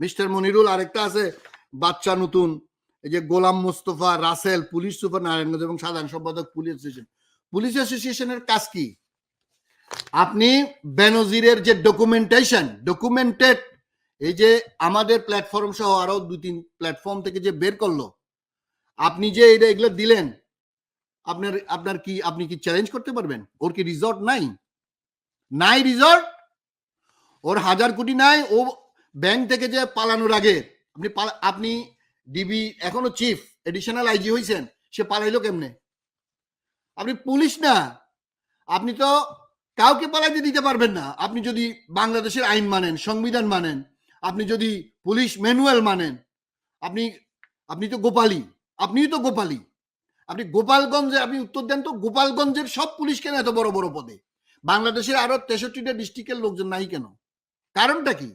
Mister Monirul, আরেকটা আছে, বাচ্চা নতুন, এই যে গোলাম মোস্তফা, রাসেল, পুলিশ সুপার নারায়ণগঞ্জ এবং সাধারণ সম্পাদক পুলিশ অ্যাসোসিয়েশন পুলিশ অ্যাসোসিয়েশনের কাজ কি? আপনি বেনজিরের যে ডকুমেন্টেশন ডকুমেন্টেড এই যে আমাদের প্ল্যাটফর্ম সহ আরও দুই তিন প্ল্যাটফর্ম থেকে যে বের করল, আপনি যে এটা এগুলো দিলেন, আপনার আপনার কি, আপনি কি চ্যালেঞ্জ করতে পারবেন? ওর কি রিসর্ট নাই? নাই রিসর্ট ওর হাজার কোটি নাই, ও ব্যাংক থেকে যে পালানোর আগে আপনি আপনি ডিবি এখনও চিফ এডিশনাল আইজি হয়েছেন সে পালাইলো কেমনে? আপনি পুলিশ না, আপনি তো কাউকে পালাইতে দিতে পারবেন না। আপনি যদি বাংলাদেশের আইন মানেন, সংবিধান মানেন, আপনি যদি পুলিশ ম্যানুয়াল মানেন, আপনি আপনি তো গোপালী আপনিই তো গোপালী আপনি গোপালগঞ্জে, আপনি উত্তর দেন তো গোপালগঞ্জের সব পুলিশ কেন এত বড় বড় পদে? বাংলাদেশের আরও তেষট্টিটা ডিস্ট্রিক্টের লোকজন নাই কেন? কারণটা কি?